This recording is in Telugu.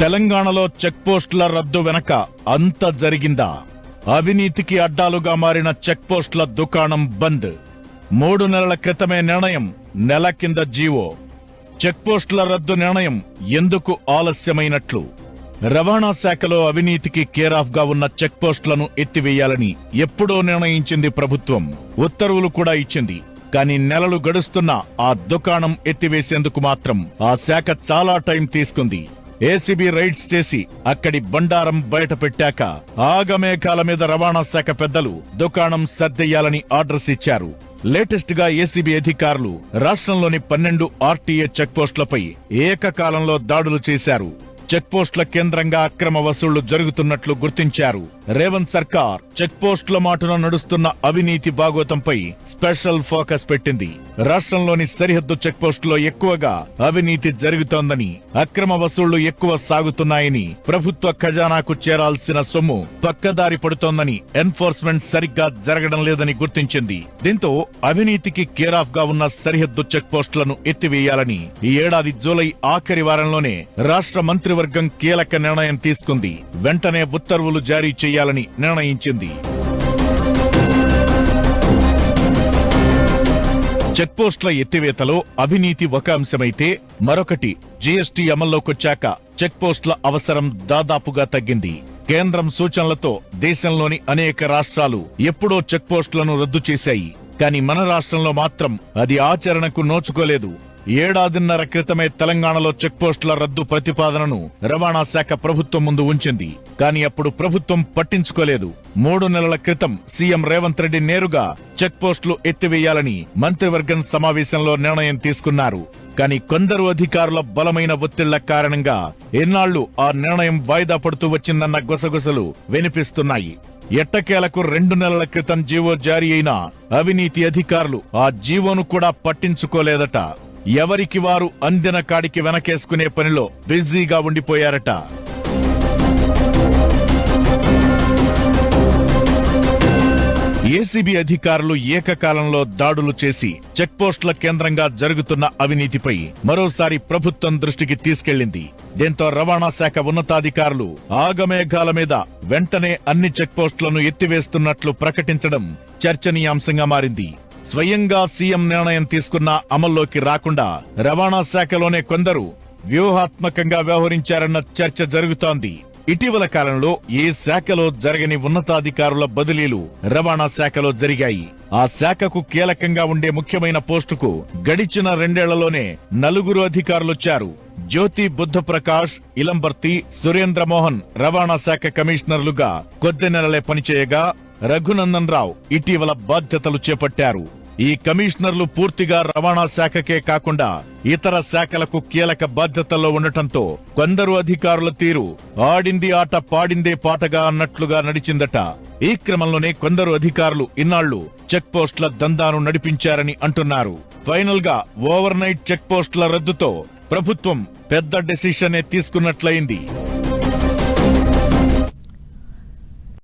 తెలంగాణలో చెక్పోస్టుల రద్దు వెనక అంత జరిగిందా? అవినీతికి అడ్డాలుగా మారిన చెక్పోస్టుల దుకాణం బంద్. మూడు నెలల క్రితమే నిర్ణయం నెల కింద జీవో. చెక్పోస్టుల రద్దు నిర్ణయం ఎందుకు ఆలస్యమైనట్లు? రవాణా శాఖలో అవినీతికి కేరాఫ్గా ఉన్న చెక్పోస్టులను ఎత్తివేయాలని ఎప్పుడో నిర్ణయించింది ప్రభుత్వం. ఉత్తర్వులు కూడా ఇచ్చింది. కానీ నెలలు గడుస్తున్నా ఆ దుకాణం ఎత్తివేసేందుకు మాత్రం ఆ శాఖ చాలా టైం తీసుకుంది. ఏసీబీ రైడ్స్ చేసి అక్కడి బండారం బయట పెట్టాక ఆగమేకాల మీద రవాణా శాఖ పెద్దలు దుకాణం సర్దెయ్యాలని ఆర్డర్స్ ఇచ్చారు. లేటెస్ట్గా ఏసీబీ అధికారులు రాష్ట్రంలోని పన్నెండు ఆర్టీఏ చెక్పోస్టులపై ఏకకాలంలో దాడులు చేశారు. చెక్పోస్టుల కేంద్రంగా అక్రమ వసూళ్ళు జరుగుతున్నట్లు గుర్తించారు. రేవంత్ సర్కార్ చెక్పోస్టుల మాటున నడుస్తున్న అవినీతి భాగవతంపై స్పెషల్ ఫోకస్ పెట్టింది. రాష్ట్రంలోని సరిహద్దు చెక్పోస్టులో ఎక్కువగా అవినీతి జరుగుతోందని అక్రమ వసూళ్ళు ఎక్కువ సాగుతున్నాయని ప్రభుత్వ ఖజానాకు చేరాల్సిన సొమ్ము పక్కదారి పడుతోందని ఎన్ఫోర్స్మెంట్ సరిగ్గా జరగడం లేదని గుర్తించింది. దీంతో అవినీతికి కేరాఫ్గా ఉన్న సరిహద్దు చెక్ పోస్టులను ఎత్తివేయాలని ఈ ఏడాది జూలై ఆఖరి వారంలోనే రాష్ట్ర మంత్రివర్గం కీలక నిర్ణయం తీసుకుంది. వెంటనే ఉత్తర్వులు జారీ చేయాలని నిర్ణయించింది. చెక్పోస్టుల ఎత్తివేతలో అవినీతి ఒక అంశమైతే మరొకటి జీఎస్టీ అమల్లోకొచ్చాక చెక్పోస్టుల అవసరం దాదాపుగా తగ్గింది. కేంద్రం సూచనలతో దేశంలోని అనేక రాష్ట్రాలు ఎప్పుడో చెక్పోస్టులను రద్దు చేశాయి. కానీ మన రాష్ట్రంలో మాత్రం అది ఆచరణకు నోచుకోలేదు. ఏడాదిన్నర క్రితమే తెలంగాణలో చెక్పోస్టుల రద్దు ప్రతిపాదనను రవాణా శాఖ ప్రభుత్వం ముందు ఉంచింది. కానీ అప్పుడు ప్రభుత్వం పట్టించుకోలేదు. మూడు నెలల క్రితం సీఎం రేవంత్ రెడ్డి నేరుగా చెక్పోస్టులు ఎత్తివేయాలని మంత్రివర్గం సమావేశంలో నిర్ణయం తీసుకున్నారు. కానీ కొందరు అధికారుల బలమైన ఒత్తిళ్ళ కారణంగా ఎన్నాళ్ళు ఆ నిర్ణయం వాయిదా పడుతూ వచ్చిందన్న గుసగుసలు వినిపిస్తున్నాయి. ఎట్టకేలకు రెండు నెలల క్రితం జీవో జారీ అయిన అవినీతి అధికారులు ఆ జీవోను కూడా పట్టించుకోలేదట. ఎవరికి వారు అందిన కాడికి వెనకేసుకునే పనిలో బిజీగా ఉండిపోయారట. ఏసీబీ అధికారులు ఏకకాలంలో దాడులు చేసి చెక్పోస్టుల కేంద్రంగా జరుగుతున్న అవినీతిపై మరోసారి ప్రభుత్వం దృష్టికి తీసుకెళ్ళింది దీంతో రవాణా శాఖ ఉన్నతాధికారులు ఆగమేఘాల మీద వెంటనే అన్ని చెక్పోస్టులను ఎత్తివేస్తున్నట్లు ప్రకటించడం చర్చనీయాంశంగా మారింది. స్వయంగా సీఎం నిర్ణయం తీసుకున్న అమల్లోకి రాకుండా రవాణా శాఖలోనే కొందరు వ్యూహాత్మకంగా వ్యవహరించారన్న చర్చ జరుగుతోంది. ఇటీవల కాలంలో ఏ శాఖలో జరగని ఉన్నతాధికారుల బదిలీలు రవాణా శాఖలో జరిగాయి. ఆ శాఖకు కీలకంగా ఉండే ముఖ్యమైన పోస్టుకు గడిచిన రెండేళ్ళలోనే నలుగురు అధికారులొచ్చారు. జ్యోతి బుద్ధ ప్రకాష్ ఇలంబర్తి సురేంద్ర మోహన్ రవాణా శాఖ కమిషనర్లుగా కొద్ది నెలలే పనిచేయగా రఘునందన్ రావు ఇటీవల బాధ్యతలు చేపట్టారు. ఈ కమిషనర్లు పూర్తిగా రవాణా శాఖకే కాకుండా ఇతర శాఖలకు కీలక బాధ్యతల్లో ఉండటంతో కొందరు అధికారుల తీరు ఆడింది ఆట పాడిందే పాటగా అన్నట్లుగా నడిచిందట. ఈ క్రమంలోనే కొందరు అధికారులు ఇన్నాళ్ళు చెక్ పోస్టుల దందాను నడిపించారని అంటున్నారు. ఫైనల్గా ఓవర్ నైట్ చెక్ పోస్టుల రద్దుతో ప్రభుత్వం పెద్ద డెసిషనే తీసుకున్నట్లయింది.